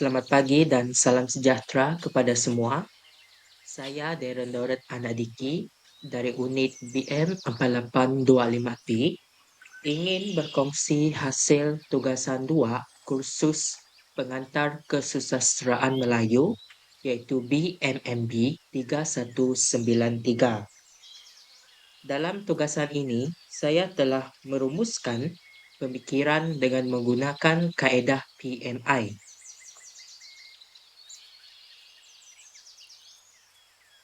Selamat pagi dan salam sejahtera kepada semua. Saya Darren Dorot Anadiki dari unit BM 4825P ingin berkongsi hasil tugasan dua kursus pengantar kesusasteraan Melayu iaitu BMMB 3193. Dalam tugasan ini, saya telah merumuskan pemikiran dengan menggunakan kaedah PMI.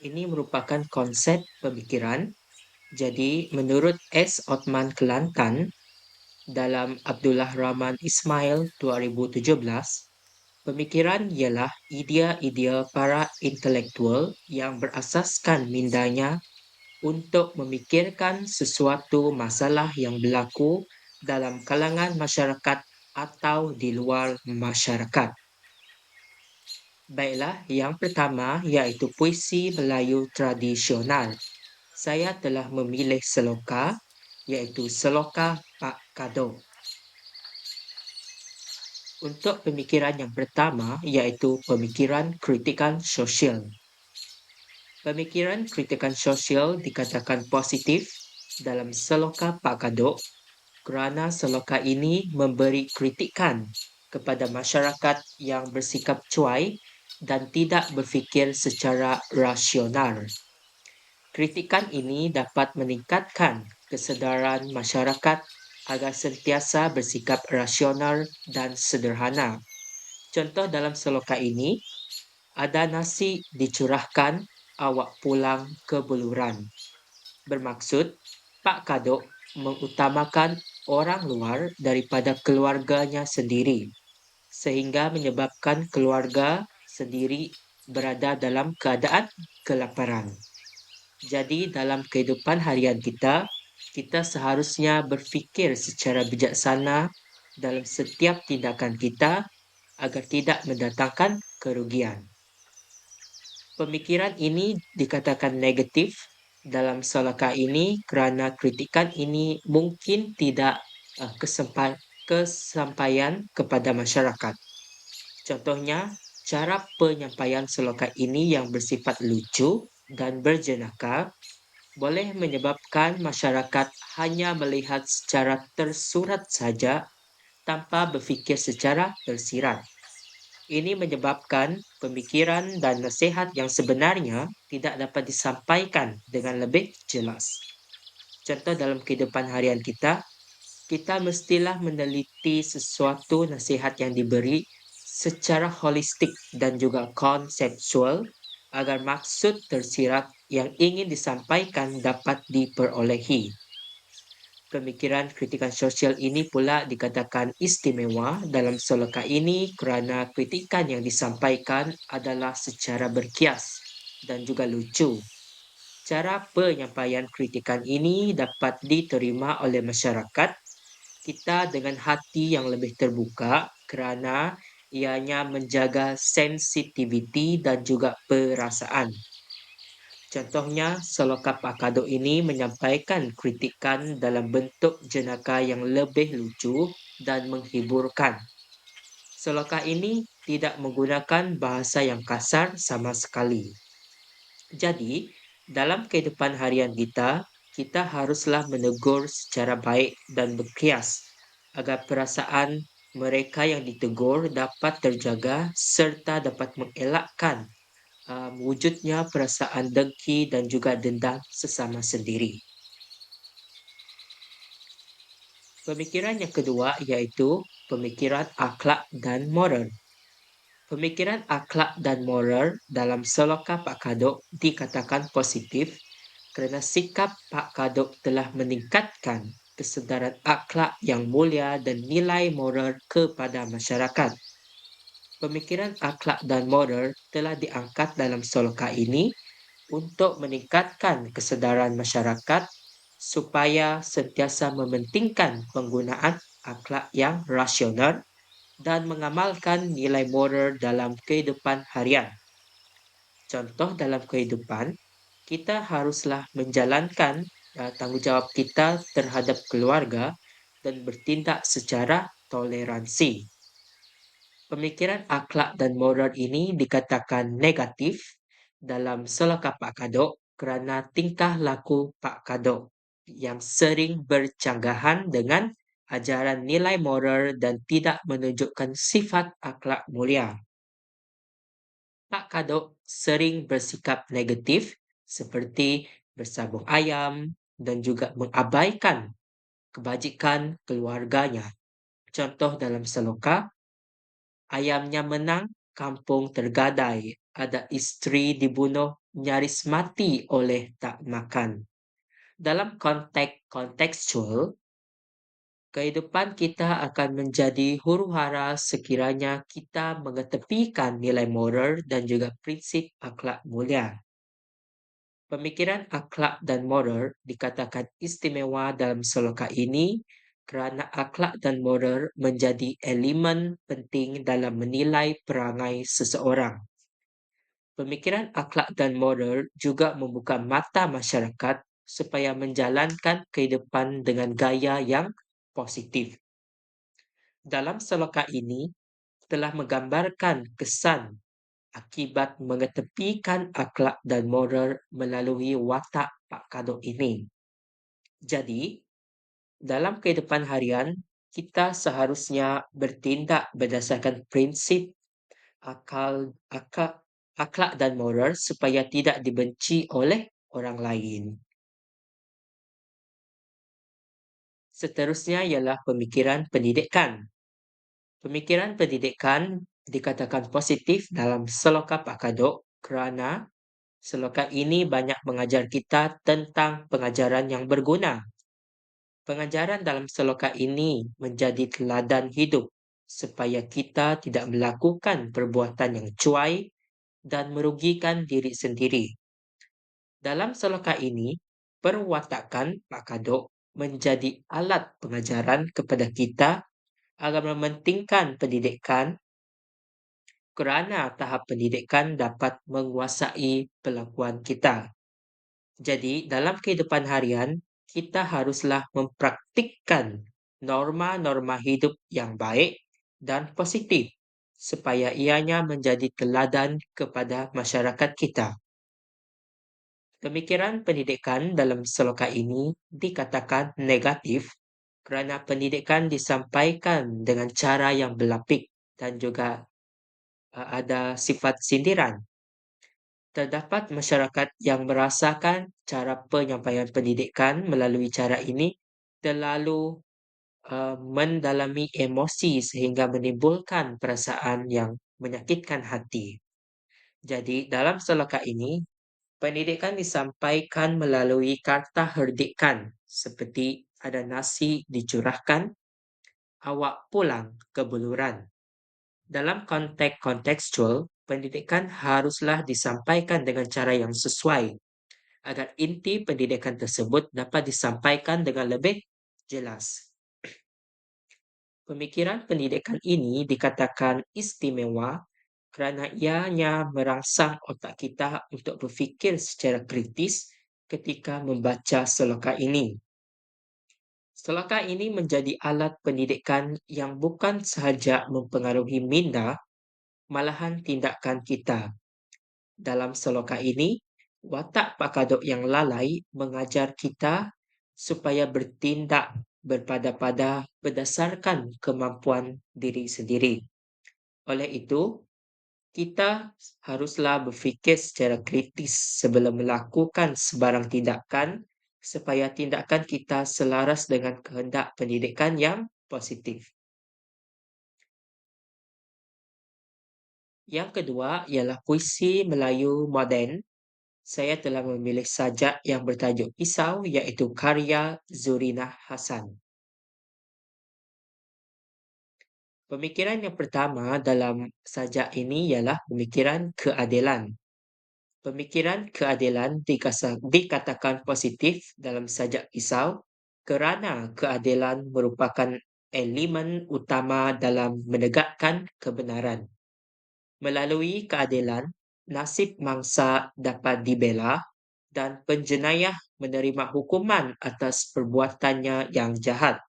Ini merupakan konsep pemikiran. Jadi, menurut S. Otman Kelantan dalam Abdullah Rahman Ismail 2017, pemikiran ialah idea-idea para intelektual yang berasaskan mindanya untuk memikirkan sesuatu masalah yang berlaku dalam kalangan masyarakat atau di luar masyarakat. Baiklah, yang pertama iaitu puisi Melayu tradisional. Saya telah memilih seloka iaitu seloka Pak Kado. Untuk pemikiran yang pertama iaitu pemikiran kritikan sosial. Pemikiran kritikan sosial dikatakan positif dalam seloka Pak Kadok kerana seloka ini memberi kritikan kepada masyarakat yang bersikap cuai dan tidak berfikir secara rasional. Kritikan ini dapat meningkatkan kesedaran masyarakat agar sentiasa bersikap rasional dan sederhana. Contoh dalam seloka ini, ada nasi dicurahkan, awak pulang ke buluran. Bermaksud, Pak Kadok mengutamakan orang luar daripada keluarganya sendiri sehingga menyebabkan keluarga sendiri berada dalam keadaan kelaparan. Jadi dalam kehidupan harian kita, kita seharusnya berfikir secara bijaksana dalam setiap tindakan kita agar tidak mendatangkan kerugian. Pemikiran ini dikatakan negatif dalam salaka ini kerana kritikan ini mungkin tidak uh, kesempa- kesampaian kepada masyarakat. Contohnya, cara penyampaian salaka ini yang bersifat lucu dan berjenaka boleh menyebabkan masyarakat hanya melihat secara tersurat saja tanpa berfikir secara tersirat. Ini menyebabkan pemikiran dan nasihat yang sebenarnya tidak dapat disampaikan dengan lebih jelas. Contoh dalam kehidupan harian kita, kita mestilah meneliti sesuatu nasihat yang diberi secara holistik dan juga konseptual agar maksud tersirat yang ingin disampaikan dapat diperolehi pemikiran kritikan sosial ini pula dikatakan istimewa dalam soloka ini kerana kritikan yang disampaikan adalah secara berkias dan juga lucu. Cara penyampaian kritikan ini dapat diterima oleh masyarakat kita dengan hati yang lebih terbuka kerana ianya menjaga sensitiviti dan juga perasaan. Contohnya, Selokap Akado ini menyampaikan kritikan dalam bentuk jenaka yang lebih lucu dan menghiburkan. Seloka ini tidak menggunakan bahasa yang kasar sama sekali. Jadi, dalam kehidupan harian kita, kita haruslah menegur secara baik dan berkias agar perasaan mereka yang ditegur dapat terjaga serta dapat mengelakkan um, wujudnya perasaan dengki dan juga dendam sesama sendiri. Pemikiran yang kedua iaitu pemikiran akhlak dan moral. Pemikiran akhlak dan moral dalam seloka Pak Kadok dikatakan positif kerana sikap Pak Kadok telah meningkatkan kesedaran akhlak yang mulia dan nilai moral kepada masyarakat pemikiran akhlak dan moral telah diangkat dalam soloka ini untuk meningkatkan kesedaran masyarakat supaya sentiasa mementingkan penggunaan akhlak yang rasional dan mengamalkan nilai moral dalam kehidupan harian. Contoh dalam kehidupan, kita haruslah menjalankan uh, tanggungjawab kita terhadap keluarga dan bertindak secara toleransi Pemikiran akhlak dan moral ini dikatakan negatif dalam Selaka Pak Kadok kerana tingkah laku Pak Kadok yang sering bercanggahan dengan ajaran nilai moral dan tidak menunjukkan sifat akhlak mulia. Pak Kadok sering bersikap negatif seperti bersabung ayam dan juga mengabaikan kebajikan keluarganya. Contoh dalam seloka, ayamnya menang, kampung tergadai, ada isteri dibunuh, nyaris mati oleh tak makan. Dalam konteks kontekstual, kehidupan kita akan menjadi huru-hara sekiranya kita mengetepikan nilai moral dan juga prinsip akhlak mulia. Pemikiran akhlak dan moral dikatakan istimewa dalam seloka ini kerana akhlak dan moral menjadi elemen penting dalam menilai perangai seseorang. Pemikiran akhlak dan moral juga membuka mata masyarakat supaya menjalankan kehidupan dengan gaya yang positif. Dalam seloka ini telah menggambarkan kesan akibat mengetepikan akhlak dan moral melalui watak Pak Kadok ini. Jadi, dalam kehidupan harian, kita seharusnya bertindak berdasarkan prinsip akal, akal, akhlak dan moral supaya tidak dibenci oleh orang lain. Seterusnya ialah pemikiran pendidikan. Pemikiran pendidikan dikatakan positif dalam Seloka Pak Kadok kerana seloka ini banyak mengajar kita tentang pengajaran yang berguna. Pengajaran dalam seloka ini menjadi teladan hidup supaya kita tidak melakukan perbuatan yang cuai dan merugikan diri sendiri. Dalam seloka ini, perwatakan Pak Kadok menjadi alat pengajaran kepada kita agar mementingkan pendidikan kerana tahap pendidikan dapat menguasai pelakuan kita. Jadi, dalam kehidupan harian, kita haruslah mempraktikkan norma-norma hidup yang baik dan positif supaya ianya menjadi teladan kepada masyarakat kita. Pemikiran pendidikan dalam seloka ini dikatakan negatif kerana pendidikan disampaikan dengan cara yang berlapik dan juga ada sifat sindiran. Terdapat masyarakat yang merasakan cara penyampaian pendidikan melalui cara ini terlalu uh, mendalami emosi sehingga menimbulkan perasaan yang menyakitkan hati. Jadi dalam seloka ini, pendidikan disampaikan melalui kata herdikan seperti ada nasi dicurahkan, awak pulang ke buluran. Dalam konteks kontekstual, pendidikan haruslah disampaikan dengan cara yang sesuai agar inti pendidikan tersebut dapat disampaikan dengan lebih jelas. Pemikiran pendidikan ini dikatakan istimewa kerana ianya merangsang otak kita untuk berfikir secara kritis ketika membaca seloka ini. Seloka ini menjadi alat pendidikan yang bukan sahaja mempengaruhi minda, malahan tindakan kita. Dalam seloka ini, watak Pak Kadok yang lalai mengajar kita supaya bertindak berpada-pada berdasarkan kemampuan diri sendiri. Oleh itu, kita haruslah berfikir secara kritis sebelum melakukan sebarang tindakan supaya tindakan kita selaras dengan kehendak pendidikan yang positif. Yang kedua ialah puisi Melayu moden. Saya telah memilih sajak yang bertajuk Pisau iaitu karya Zurina Hasan. Pemikiran yang pertama dalam sajak ini ialah pemikiran keadilan. Pemikiran keadilan dikatakan positif dalam sajak pisau kerana keadilan merupakan elemen utama dalam menegakkan kebenaran. Melalui keadilan, nasib mangsa dapat dibela dan penjenayah menerima hukuman atas perbuatannya yang jahat.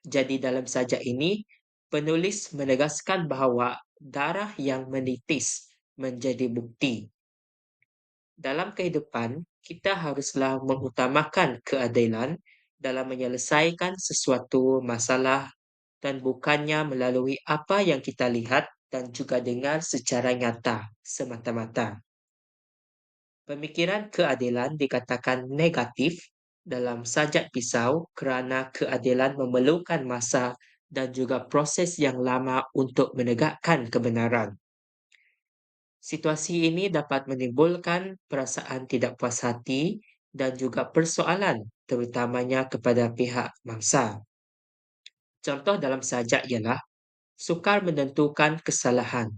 Jadi dalam sajak ini, Penulis menegaskan bahawa darah yang menitis menjadi bukti. Dalam kehidupan, kita haruslah mengutamakan keadilan dalam menyelesaikan sesuatu masalah dan bukannya melalui apa yang kita lihat dan juga dengar secara nyata semata-mata. Pemikiran keadilan dikatakan negatif dalam sajak pisau kerana keadilan memerlukan masa dan juga proses yang lama untuk menegakkan kebenaran. Situasi ini dapat menimbulkan perasaan tidak puas hati dan juga persoalan terutamanya kepada pihak mangsa. Contoh dalam sajak ialah sukar menentukan kesalahan,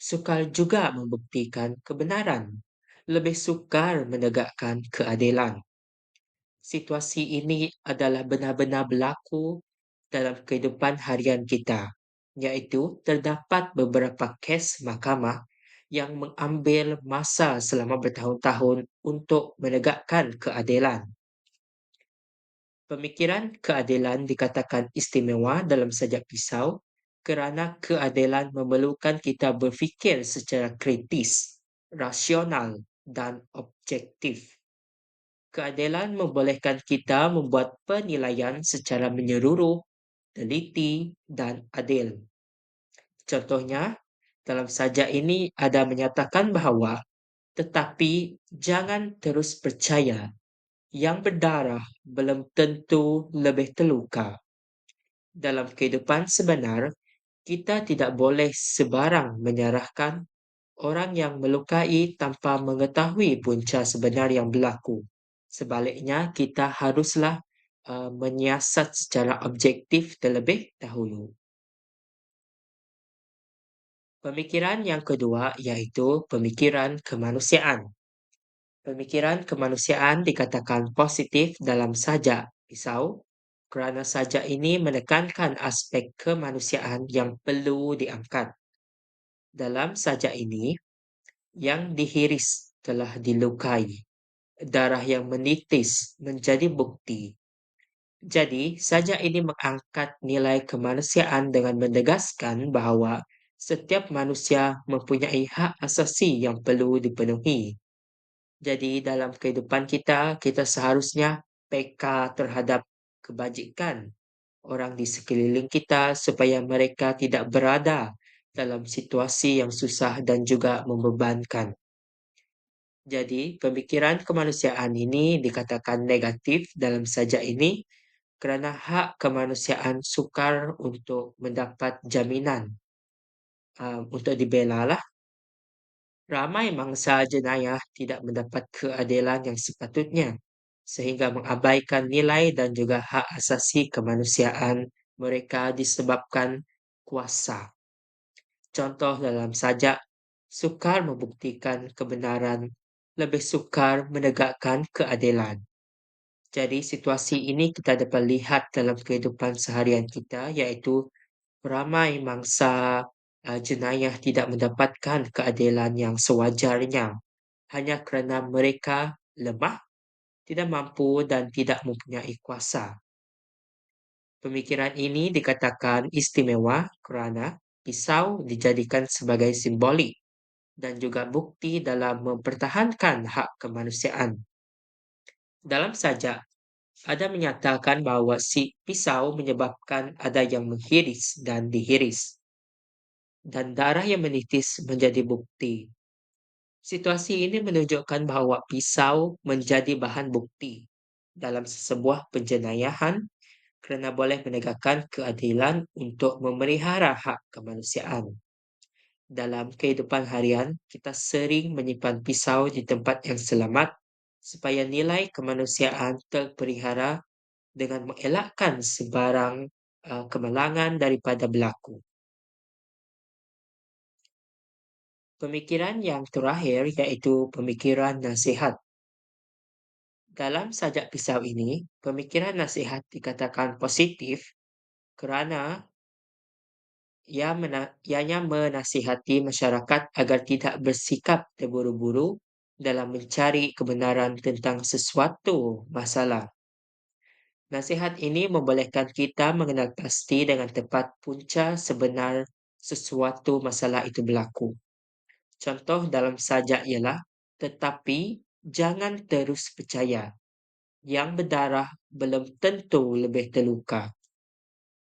sukar juga membuktikan kebenaran, lebih sukar menegakkan keadilan. Situasi ini adalah benar-benar berlaku dalam kehidupan harian kita, iaitu terdapat beberapa kes mahkamah yang mengambil masa selama bertahun-tahun untuk menegakkan keadilan. Pemikiran keadilan dikatakan istimewa dalam sajak pisau kerana keadilan memerlukan kita berfikir secara kritis, rasional dan objektif. Keadilan membolehkan kita membuat penilaian secara menyeluruh, teliti dan adil. Contohnya, dalam sajak ini ada menyatakan bahawa tetapi jangan terus percaya yang berdarah belum tentu lebih terluka. Dalam kehidupan sebenar, kita tidak boleh sebarang menyerahkan orang yang melukai tanpa mengetahui punca sebenar yang berlaku. Sebaliknya, kita haruslah uh, menyiasat secara objektif terlebih dahulu. Pemikiran yang kedua iaitu pemikiran kemanusiaan. Pemikiran kemanusiaan dikatakan positif dalam sajak pisau kerana sajak ini menekankan aspek kemanusiaan yang perlu diangkat. Dalam sajak ini, yang dihiris telah dilukai darah yang menitis menjadi bukti. Jadi, saja ini mengangkat nilai kemanusiaan dengan menegaskan bahawa setiap manusia mempunyai hak asasi yang perlu dipenuhi. Jadi, dalam kehidupan kita, kita seharusnya peka terhadap kebajikan orang di sekeliling kita supaya mereka tidak berada dalam situasi yang susah dan juga membebankan. Jadi, pemikiran kemanusiaan ini dikatakan negatif dalam sajak ini kerana hak kemanusiaan sukar untuk mendapat jaminan uh, untuk dibela lah. Ramai mangsa jenayah tidak mendapat keadilan yang sepatutnya sehingga mengabaikan nilai dan juga hak asasi kemanusiaan mereka disebabkan kuasa. Contoh dalam sajak, sukar membuktikan kebenaran lebih sukar menegakkan keadilan. Jadi situasi ini kita dapat lihat dalam kehidupan seharian kita iaitu ramai mangsa uh, jenayah tidak mendapatkan keadilan yang sewajarnya hanya kerana mereka lemah, tidak mampu dan tidak mempunyai kuasa. Pemikiran ini dikatakan istimewa kerana pisau dijadikan sebagai simbolik dan juga bukti dalam mempertahankan hak kemanusiaan. Dalam sajak, ada menyatakan bahawa si pisau menyebabkan ada yang menghiris dan dihiris. Dan darah yang menitis menjadi bukti. Situasi ini menunjukkan bahawa pisau menjadi bahan bukti dalam sebuah penjenayahan kerana boleh menegakkan keadilan untuk memelihara hak kemanusiaan dalam kehidupan harian, kita sering menyimpan pisau di tempat yang selamat supaya nilai kemanusiaan terpelihara dengan mengelakkan sebarang uh, kemalangan daripada berlaku. Pemikiran yang terakhir iaitu pemikiran nasihat. Dalam sajak pisau ini, pemikiran nasihat dikatakan positif kerana ia mena- ianya menasihati masyarakat agar tidak bersikap terburu-buru dalam mencari kebenaran tentang sesuatu masalah. Nasihat ini membolehkan kita mengenal pasti dengan tepat punca sebenar sesuatu masalah itu berlaku. Contoh dalam sajak ialah, tetapi jangan terus percaya. Yang berdarah belum tentu lebih terluka.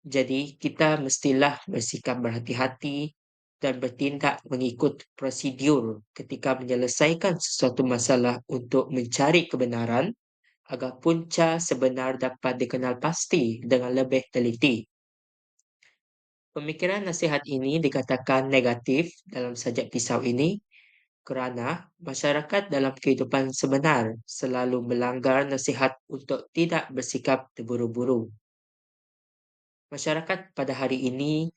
Jadi, kita mestilah bersikap berhati-hati dan bertindak mengikut prosedur ketika menyelesaikan sesuatu masalah untuk mencari kebenaran agar punca sebenar dapat dikenal pasti dengan lebih teliti. Pemikiran nasihat ini dikatakan negatif dalam sajak pisau ini kerana masyarakat dalam kehidupan sebenar selalu melanggar nasihat untuk tidak bersikap terburu-buru. Masyarakat pada hari ini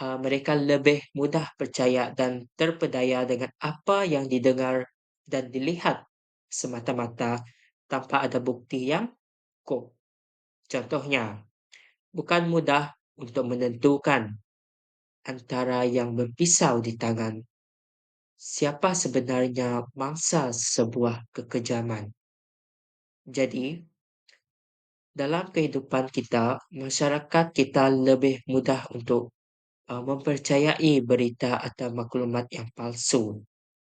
uh, mereka lebih mudah percaya dan terpedaya dengan apa yang didengar dan dilihat semata-mata tanpa ada bukti yang kukuh. Contohnya, bukan mudah untuk menentukan antara yang berpisau di tangan siapa sebenarnya mangsa sebuah kekejaman. Jadi, dalam kehidupan kita, masyarakat kita lebih mudah untuk uh, mempercayai berita atau maklumat yang palsu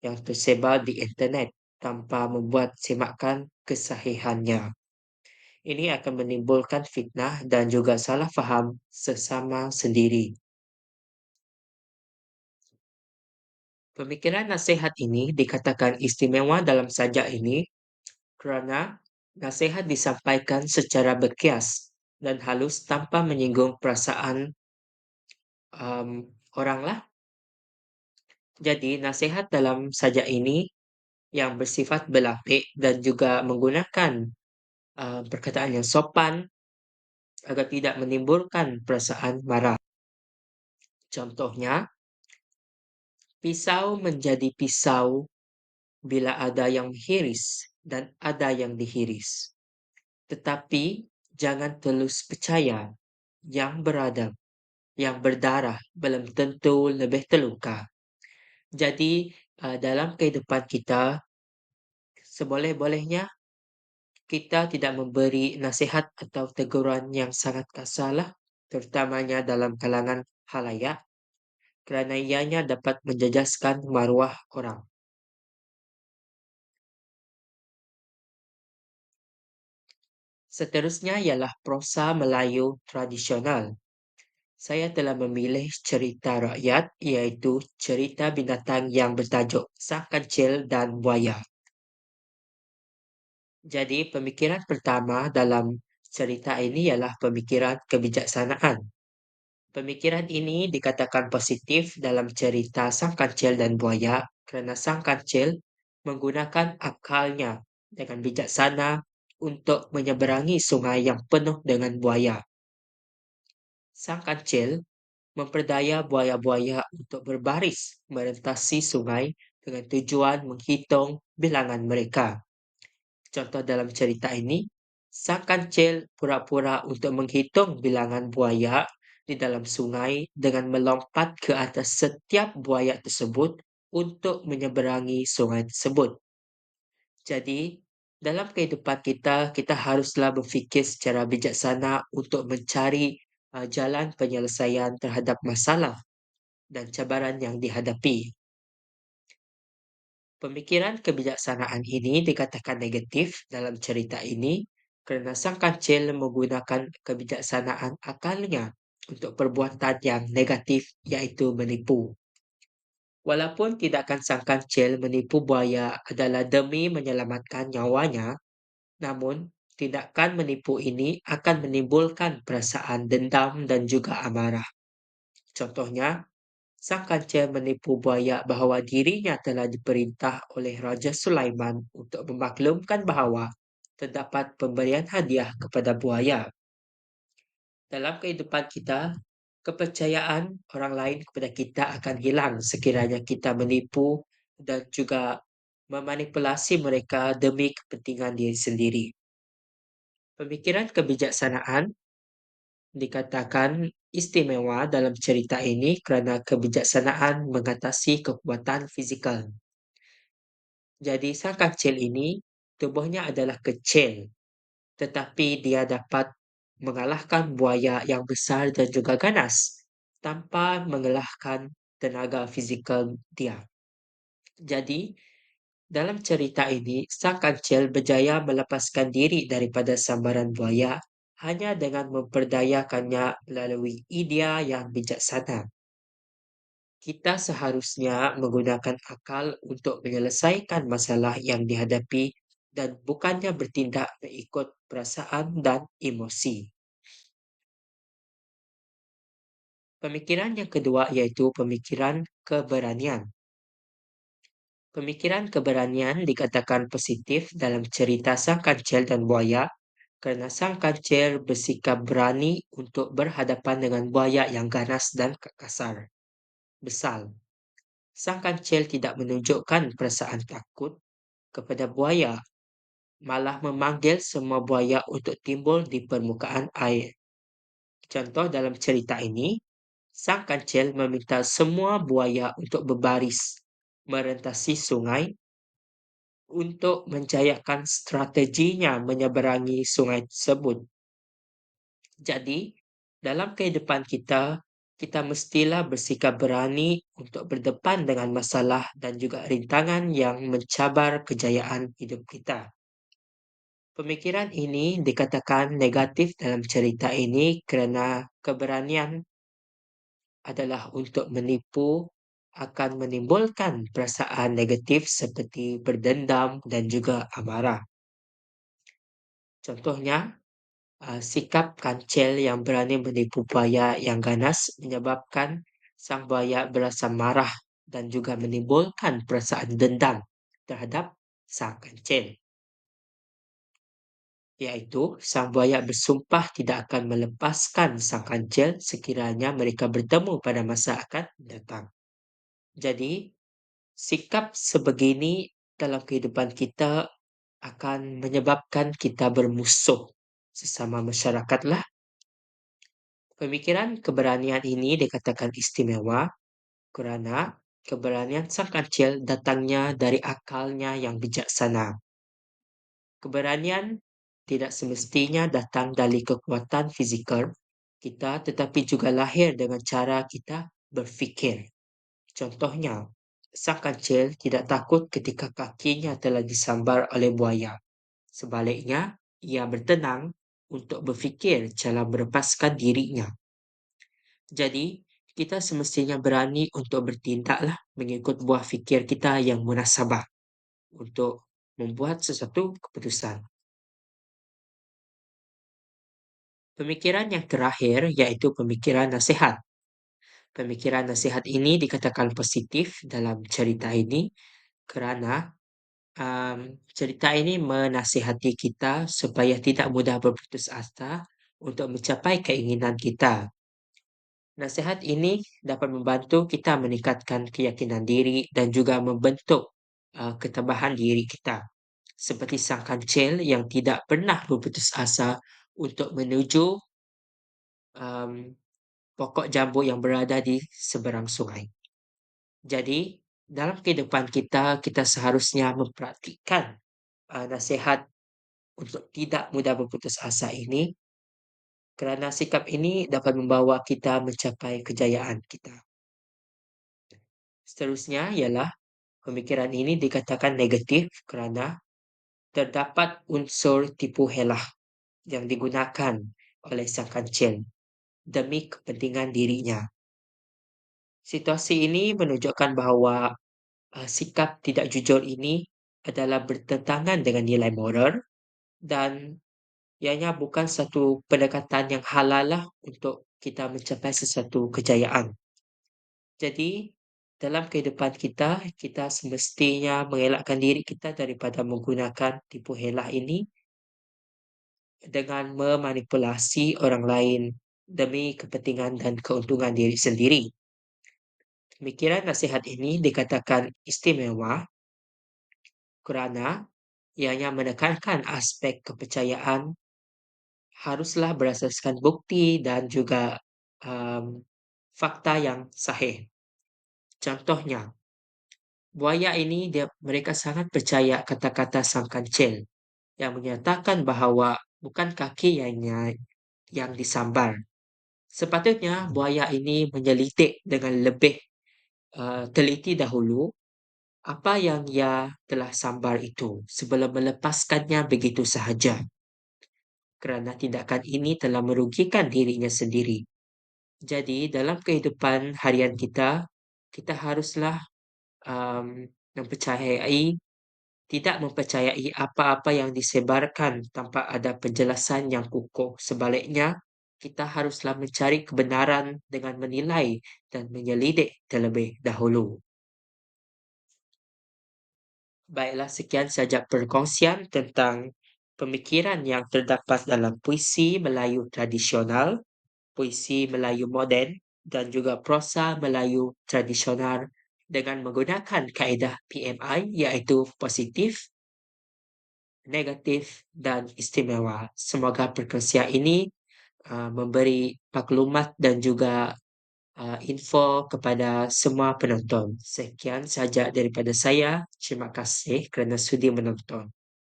yang tersebar di internet tanpa membuat semakan kesahihannya. Ini akan menimbulkan fitnah dan juga salah faham sesama sendiri. Pemikiran nasihat ini dikatakan istimewa dalam sajak ini kerana nasihat disampaikan secara berkias dan halus tanpa menyinggung perasaan um, orang. Jadi nasihat dalam sajak ini yang bersifat berlapik dan juga menggunakan uh, perkataan yang sopan agar tidak menimbulkan perasaan marah. Contohnya, pisau menjadi pisau bila ada yang menghiris dan ada yang dihiris. Tetapi jangan terus percaya yang beradab, yang berdarah belum tentu lebih terluka. Jadi uh, dalam kehidupan kita, seboleh-bolehnya kita tidak memberi nasihat atau teguran yang sangat kasar lah, terutamanya dalam kalangan halayak kerana ianya dapat menjejaskan maruah orang. Seterusnya ialah prosa Melayu tradisional. Saya telah memilih cerita rakyat iaitu cerita binatang yang bertajuk Sang Kancil dan Buaya. Jadi pemikiran pertama dalam cerita ini ialah pemikiran kebijaksanaan. Pemikiran ini dikatakan positif dalam cerita Sang Kancil dan Buaya kerana Sang Kancil menggunakan akalnya dengan bijaksana untuk menyeberangi sungai yang penuh dengan buaya. Sang Kancil memperdaya buaya-buaya untuk berbaris merentasi sungai dengan tujuan menghitung bilangan mereka. Contoh dalam cerita ini, Sang Kancil pura-pura untuk menghitung bilangan buaya di dalam sungai dengan melompat ke atas setiap buaya tersebut untuk menyeberangi sungai tersebut. Jadi, dalam kehidupan kita, kita haruslah berfikir secara bijaksana untuk mencari uh, jalan penyelesaian terhadap masalah dan cabaran yang dihadapi. Pemikiran kebijaksanaan ini dikatakan negatif dalam cerita ini kerana sang kancil menggunakan kebijaksanaan akalnya untuk perbuatan yang negatif iaitu menipu. Walaupun tindakan sang kancil menipu buaya adalah demi menyelamatkan nyawanya, namun tindakan menipu ini akan menimbulkan perasaan dendam dan juga amarah. Contohnya, sang menipu buaya bahawa dirinya telah diperintah oleh Raja Sulaiman untuk memaklumkan bahawa terdapat pemberian hadiah kepada buaya. Dalam kehidupan kita, kepercayaan orang lain kepada kita akan hilang sekiranya kita menipu dan juga memanipulasi mereka demi kepentingan diri sendiri. Pemikiran kebijaksanaan dikatakan istimewa dalam cerita ini kerana kebijaksanaan mengatasi kekuatan fizikal. Jadi sang kancil ini tubuhnya adalah kecil tetapi dia dapat mengalahkan buaya yang besar dan juga ganas tanpa mengalahkan tenaga fizikal dia. Jadi, dalam cerita ini, sang kancil berjaya melepaskan diri daripada sambaran buaya hanya dengan memperdayakannya melalui idea yang bijaksana. Kita seharusnya menggunakan akal untuk menyelesaikan masalah yang dihadapi dan bukannya bertindak mengikut perasaan dan emosi. Pemikiran yang kedua iaitu pemikiran keberanian. Pemikiran keberanian dikatakan positif dalam cerita sang kancil dan buaya kerana sang kancil bersikap berani untuk berhadapan dengan buaya yang ganas dan kasar. Besar. Sang kancil tidak menunjukkan perasaan takut kepada buaya, malah memanggil semua buaya untuk timbul di permukaan air. Contoh dalam cerita ini, sang kancil meminta semua buaya untuk berbaris merentasi sungai untuk menjayakan strateginya menyeberangi sungai tersebut. Jadi, dalam kehidupan kita, kita mestilah bersikap berani untuk berdepan dengan masalah dan juga rintangan yang mencabar kejayaan hidup kita. Pemikiran ini dikatakan negatif dalam cerita ini kerana keberanian adalah untuk menipu akan menimbulkan perasaan negatif seperti berdendam dan juga amarah. Contohnya, uh, sikap kancil yang berani menipu buaya yang ganas menyebabkan sang buaya berasa marah dan juga menimbulkan perasaan dendam terhadap sang kancil. Iaitu, sang buaya bersumpah tidak akan melepaskan sang kancil sekiranya mereka bertemu pada masa akan datang. Jadi, sikap sebegini dalam kehidupan kita akan menyebabkan kita bermusuh sesama masyarakat lah. Pemikiran keberanian ini dikatakan istimewa kerana keberanian sang kancil datangnya dari akalnya yang bijaksana. Keberanian tidak semestinya datang dari kekuatan fizikal kita tetapi juga lahir dengan cara kita berfikir. Contohnya, sang kancil tidak takut ketika kakinya telah disambar oleh buaya. Sebaliknya, ia bertenang untuk berfikir cara melepaskan dirinya. Jadi, kita semestinya berani untuk bertindaklah mengikut buah fikir kita yang munasabah untuk membuat sesuatu keputusan. Pemikiran yang terakhir iaitu pemikiran nasihat. Pemikiran nasihat ini dikatakan positif dalam cerita ini kerana um, cerita ini menasihati kita supaya tidak mudah berputus asa untuk mencapai keinginan kita. Nasihat ini dapat membantu kita meningkatkan keyakinan diri dan juga membentuk uh, ketabahan diri kita. Seperti sang kancil yang tidak pernah berputus asa untuk menuju um, pokok jambu yang berada di seberang sungai. Jadi, dalam kehidupan kita, kita seharusnya mempraktikkan uh, nasihat untuk tidak mudah berputus asa ini kerana sikap ini dapat membawa kita mencapai kejayaan kita. Seterusnya ialah pemikiran ini dikatakan negatif kerana terdapat unsur tipu helah yang digunakan oleh sang kancil demi kepentingan dirinya. Situasi ini menunjukkan bahawa uh, sikap tidak jujur ini adalah bertentangan dengan nilai moral dan ianya bukan satu pendekatan yang halal lah untuk kita mencapai sesuatu kejayaan. Jadi, dalam kehidupan kita, kita semestinya mengelakkan diri kita daripada menggunakan tipu helah ini dengan memanipulasi orang lain demi kepentingan dan keuntungan diri sendiri. Pemikiran nasihat ini dikatakan istimewa kerana ianya menekankan aspek kepercayaan haruslah berasaskan bukti dan juga um, fakta yang sahih. Contohnya, buaya ini dia mereka sangat percaya kata-kata sang kancil yang menyatakan bahawa bukan kaki yang yang disambar. Sepatutnya buaya ini menyelidik dengan lebih uh, teliti dahulu apa yang ia telah sambar itu sebelum melepaskannya begitu sahaja. Kerana tindakan ini telah merugikan dirinya sendiri. Jadi dalam kehidupan harian kita, kita haruslah um, mempercayai tidak mempercayai apa-apa yang disebarkan tanpa ada penjelasan yang kukuh. Sebaliknya, kita haruslah mencari kebenaran dengan menilai dan menyelidik terlebih dahulu. Baiklah, sekian saja perkongsian tentang pemikiran yang terdapat dalam puisi Melayu tradisional, puisi Melayu moden dan juga prosa Melayu tradisional dengan menggunakan kaedah PMI iaitu positif, negatif dan istimewa. Semoga perkongsian ini uh, memberi maklumat dan juga uh, info kepada semua penonton. Sekian saja daripada saya. Terima kasih kerana sudi menonton.